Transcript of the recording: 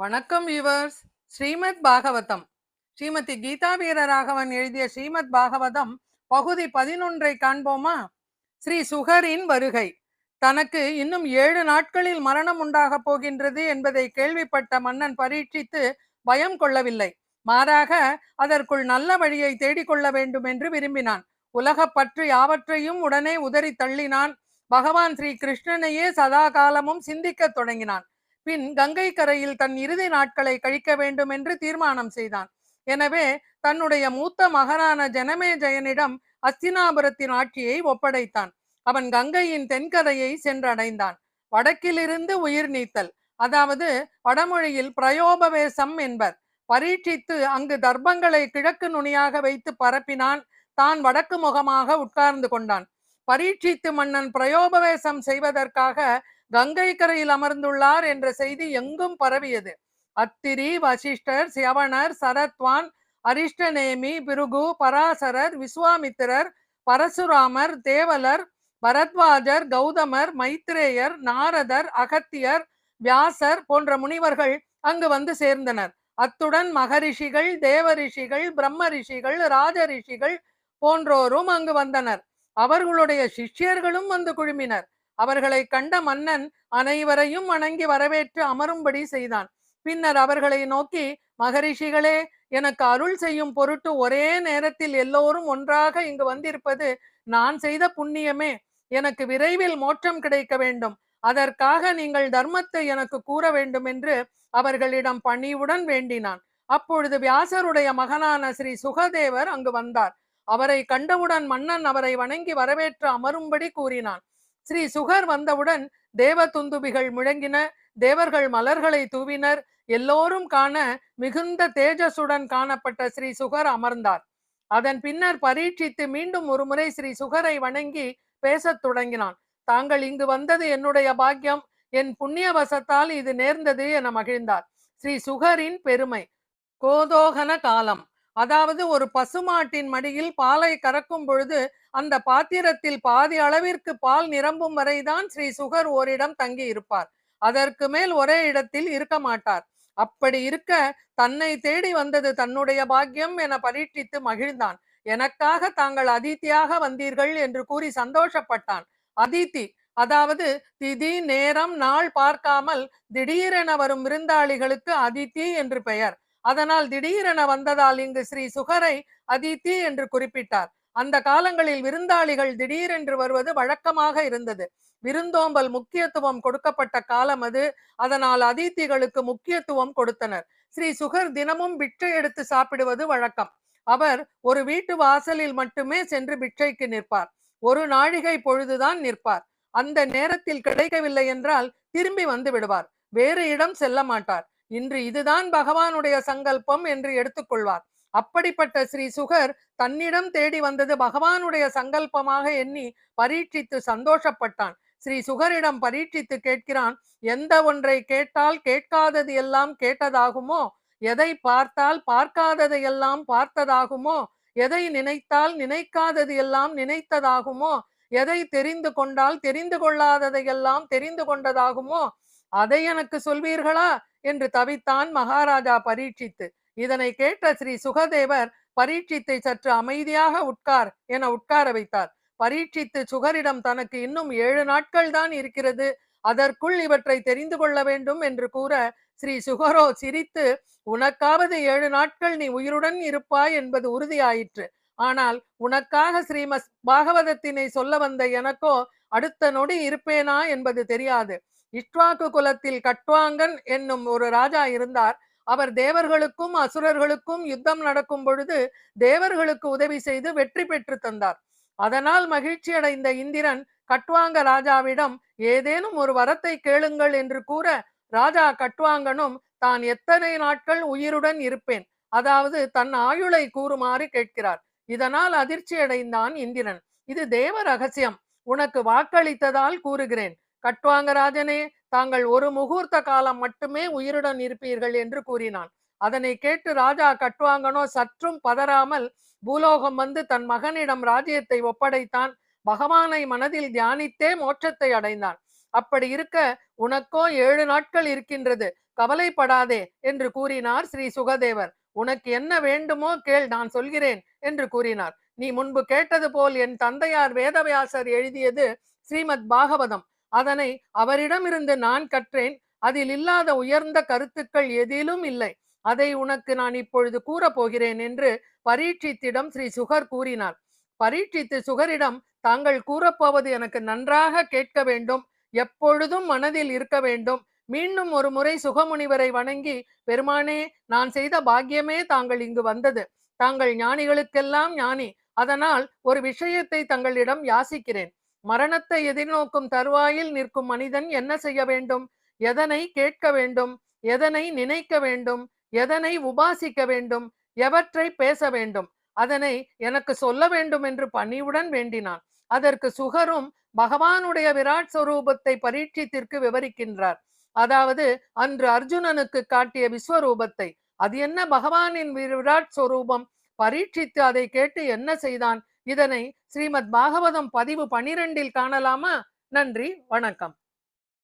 வணக்கம் வியூவர்ஸ் ஸ்ரீமத் பாகவதம். ஸ்ரீமதி கீதா வீரராகவன் எழுதிய ஸ்ரீமத் பாகவதம் பகுதி பதினொன்றை காண்போமா? ஸ்ரீ சுகரின் வருகை. தனக்கு இன்னும் ஏழு நாட்களில் மரணம் உண்டாகப் போகின்றது என்பதை கேள்விப்பட்ட மன்னன் பரீட்சித்து பயம் கொள்ளவில்லை. மாறாக அதற்குள் நல்ல வழியை தேடிக்கொள்ள வேண்டும் என்று விரும்பினான். உலகப் பற்று யாவற்றையும் உடனே உதறி தள்ளினான். பகவான் ஸ்ரீ கிருஷ்ணனையே சதா காலமும் சிந்திக்கத் தொடங்கினான். பின் கங்கை கரையில் தன் இறுதி நாட்களை கழிக்க வேண்டும் என்று தீர்மானம் செய்தான். எனவே தன்னுடைய மூத்த மகனான ஜனமேஜயனிடம் அஸ்தினாபுரத்தின் ஆட்சியை ஒப்படைத்தான். அவன் கங்கையின் தென்கரையை சென்றடைந்தான். வடக்கிலிருந்து உயிர் நீத்தல் அதாவது வடமொழியில் பிரயோபவேசம் என்பர். பரீட்சித்து அங்கு தர்ப்பங்களை கிழக்கு நுனியாக வைத்து பரப்பினான். தான் வடக்கு முகமாக உட்கார்ந்து கொண்டான். பரீட்சித்து மன்னன் பிரயோபவேசம் செய்வதற்காக கங்கை கரையில் அமர்ந்துள்ளார் என்ற செய்தி எங்கும் பரவியது. அத்திரி வசிஷ்டர் சியவணர் சரத்வான் அரிஷ்டநேமி பிருகு பராசரர் விஸ்வாமித்திரர் பரசுராமர் தேவலர் பரத்வாஜர் கௌதமர் மைத்ரேயர் நாரதர் அகத்தியர் வியாசர் போன்ற முனிவர்கள் அங்கு வந்து சேர்ந்தனர். அத்துடன் மகரிஷிகள் தேவரிஷிகள் பிரம்ம ரிஷிகள் ராஜரிஷிகள் போன்றோரும் அங்கு வந்தனர். அவர்களுடைய சிஷ்யர்களும் வந்து குழுமினர். அவர்களை கண்ட மன்னன் அனைவரையும் வணங்கி வரவேற்று அமரும்படி செய்தான். பின்னர் அவர்களை நோக்கி மகரிஷிகளே எனக்கு அருள் செய்யும் பொருட்டு ஒரே நேரத்தில் எல்லோரும் ஒன்றாக இங்கு வந்திருப்பது நான் செய்த புண்ணியமே. எனக்கு விரைவில் மோட்சம் கிடைக்க வேண்டும். அதற்காக நீங்கள் தர்மத்தை எனக்கு கூற வேண்டும் என்று அவர்களிடம் பணிவுடன் வேண்டினான். அப்பொழுது வியாசருடைய மகனான ஸ்ரீ சுகதேவர் அங்கு வந்தார். அவரை கண்டவுடன் மன்னன் அவரை வணங்கி வரவேற்று அமரும்படி கூறினான். ஸ்ரீ சுகர் வந்தவுடன் தேவ துந்துபிகள் முழங்கின தேவர்கள் மலர்களை தூவினர். எல்லோரும் காண மிகுந்த தேஜசுடன் காணப்பட்ட ஸ்ரீ சுகர் அமர்ந்தார். அதன் பின்னர் பரீட்சித்து மீண்டும் ஒருமுறை ஸ்ரீ சுகரை வணங்கி பேசத் தொடங்கினான். தாங்கள் இங்கு வந்தது என்னுடைய பாக்கியம். என் புண்ணியவசத்தால் இது நேர்ந்தது என மகிழ்ந்தார். ஸ்ரீ சுகரின் பெருமை. கோதோகன காலம். அதாவது ஒரு பசுமாட்டின் மடியில் பாலை கறக்கும் பொழுது அந்த பாத்திரத்தில் பாதி அளவிற்கு பால் நிரம்பும் வரைதான் ஸ்ரீ சுகர் ஓரிடம் தங்கி இருப்பார். அதற்கு மேல் ஒரே இடத்தில் இருக்க மாட்டார். அப்படி இருக்க தன்னை தேடி வந்தது தன்னுடைய பாக்கியம் என பரீட்சித்து மகிழ்ந்தான். எனக்காக தாங்கள் அதித்தியாக வந்தீர்கள் என்று கூறி சந்தோஷப்பட்டான். அதித்தி அதாவது திதி நேரம் நாள் பார்க்காமல் திடீரென வரும் விருந்தாளிகளுக்கு அதித்தி என்று பெயர். அதனால் திடீரென வந்ததால் இங்கு ஸ்ரீ சுகரை அதித்தி என்று குறிப்பிட்டார். அந்த காலங்களில் விருந்தாளிகள் திடீரென்று வருவது வழக்கமாக இருந்தது. விருந்தோம்பல் முக்கியத்துவம் கொடுக்கப்பட்ட காலம் அது. அதனால் அதித்திகளுக்கு முக்கியத்துவம் கொடுத்தனர். ஸ்ரீ சுகர் தினமும் பிச்சை எடுத்து சாப்பிடுவது வழக்கம். அவர் ஒரு வீட்டு வாசலில் மட்டுமே சென்று பிச்சைக்கு நிற்பார். ஒரு நாழிகை பொழுதுதான் நிற்பார். அந்த நேரத்தில் கிடைக்கவில்லை என்றால் திரும்பி வந்து விடுவார். வேறு இடம் செல்ல மாட்டார். இன்று இதுதான் பகவானுடைய சங்கல்பம் என்று எடுத்துக்கொள்வார். அப்படிப்பட்ட ஸ்ரீ சுகர் தன்னிடம் தேடி வந்தது பகவானுடைய சங்கல்பமாக எண்ணி பரீட்சித்து சந்தோஷப்பட்டான். ஸ்ரீ சுகரிடம் பரீட்சித்து கேட்கிறான் எந்த ஒன்றை கேட்டால் கேட்காதது எல்லாம் கேட்டதாகுமோ? எதை பார்த்தால் பார்க்காததை எல்லாம் பார்த்ததாகுமோ? எதை நினைத்தால் நினைக்காதது எல்லாம் நினைத்ததாகுமோ? எதை தெரிந்து கொண்டால் தெரிந்து கொள்ளாததையெல்லாம் தெரிந்து கொண்டதாகுமோ? அதை எனக்கு சொல்வீர்களா? என்று தவித்தான் மகாராஜா பரீட்சித்து இதனை கேட்ட ஸ்ரீ சுகதேவர் பரீட்சித்தை சற்று அமைதியாக உட்கார் என உட்கார வைத்தார். பரீட்சித்து சுகரிடம் தனக்கு இன்னும் ஏழு நாட்கள் தான் இருக்கிறது. அதற்குள் இவற்றை தெரிந்து கொள்ள வேண்டும் என்று கூற ஸ்ரீ சுகரோ சிரித்து உனக்காவது ஏழு நாட்கள் நீ உயிருடன் இருப்பாய் என்பது உறுதியாயிற்று. ஆனால் உனக்காக ஸ்ரீமஸ் பாகவதத்தினை சொல்ல வந்த எனக்கோ அடுத்த நொடி இருப்பேனா என்பது தெரியாது. இஷ்வாக்கு குலத்தில் கட்வாங்கன் என்னும் ஒரு ராஜா இருந்தார். அவர் தேவர்களுக்கும் அசுரர்களுக்கும் யுத்தம் நடக்கும் பொழுது தேவர்களுக்கு உதவி செய்து வெற்றி பெற்று தந்தார். அதனால் மகிழ்ச்சி அடைந்த இந்திரன் கட்வாங்க ராஜாவிடம் ஏதேனும் ஒரு வரத்தை கேளுங்கள் என்று கூற ராஜா கட்வாங்கனும் தான் எத்தனை நாட்கள் உயிருடன் இருப்பேன். அதாவது தன் ஆயுளை கூறுமாறு கேட்கிறார். இதனால் அதிர்ச்சி அடைந்தான் இந்திரன். இது தேவ ரகசியம். உனக்கு வாக்களித்ததால் கூறுகிறேன். கட்வாங்கராஜனே தாங்கள் ஒரு முகூர்த்த காலம் மட்டுமே உயிருடன் இருப்பீர்கள் என்று கூறினான். அதனை கேட்டு ராஜா கட்வாங்கனோ சற்றும் பதறாமல் பூலோகம் வந்து தன் மகனிடம் ராஜ்யத்தை ஒப்படைத்தான். பகவானை மனதில் தியானித்தே மோட்சத்தை அடைந்தான். அப்படி இருக்க உனக்கோ ஏழு நாட்கள் இருக்கின்றது. கவலைப்படாதே என்று கூறினார் ஸ்ரீ சுகதேவர். உனக்கு என்ன வேண்டுமோ கேள் நான் சொல்கிறேன் என்று கூறினார். நீ முன்பு கேட்டது போல் என் தந்தையார் வேதவியாசர் எழுதியது ஸ்ரீமத் பாகவதம். அதனை அவரிடமிருந்து நான் கற்றேன். அதில் இல்லாத உயர்ந்த கருத்துக்கள் எதிலும் இல்லை. அதை உனக்கு நான் இப்பொழுது கூறப் போகிறேன் என்று பரீட்சித்திடம் ஸ்ரீ சுகர் கூறினார். பரீட்சித்து சுகரிடம் தாங்கள் கூறப்போவது எனக்கு நன்றாக கேட்க வேண்டும். எப்பொழுதும் மனதில் இருக்க வேண்டும். மீண்டும் ஒரு முறை சுகமுனிவரை வணங்கி பெருமானே நான் செய்த பாக்கியமே தாங்கள் இங்கு வந்தது. தாங்கள் ஞானிகளுக்கெல்லாம் ஞானி. அதனால் ஒரு விஷயத்தை தங்களிடம் யாசிக்கிறேன். மரணத்தை எதிர்நோக்கும் தருவாயில் நிற்கும் மனிதன் என்ன செய்ய வேண்டும்? எதனை கேட்க வேண்டும்? எதனை நினைக்க வேண்டும்? எதனை உபாசிக்க வேண்டும்? எவற்றை பேச வேண்டும்? அதனை எனக்கு சொல்ல வேண்டும் என்று பணிவுடன் வேண்டினான். அதற்கு சுகரும் பகவானுடைய விராட் சொரூபத்தை பரீட்சித்திற்கு விவரிக்கின்றார். அதாவது அன்று அர்ஜுனனுக்கு காட்டிய விஸ்வரூபத்தை. அது என்ன பகவானின் விராட் சொரூபம்? பரீட்சித்து அதை கேட்டு என்ன செய்தான்? இதனை ஸ்ரீமத் பாகவதம் பதிவு பனிரெண்டில் காணலாமா? நன்றி வணக்கம்.